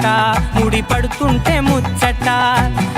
ముడి పడుతుంటే ముచ్చట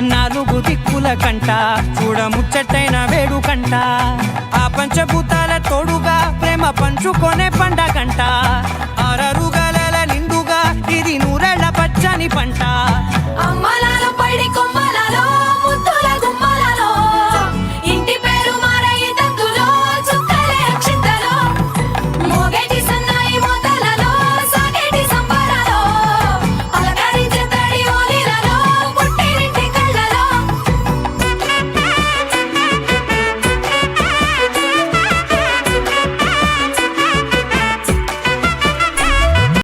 నాలుగు దిక్కుల కంట చూడ ముచ్చటైన వేడుకంట ఆ పంచభూతాల తోడుగా ప్రేమ పంచుకొనే పండగంట. ఆరరు గలల నిండుగా ఇది నూరెళ్ళ పచ్చని పంట.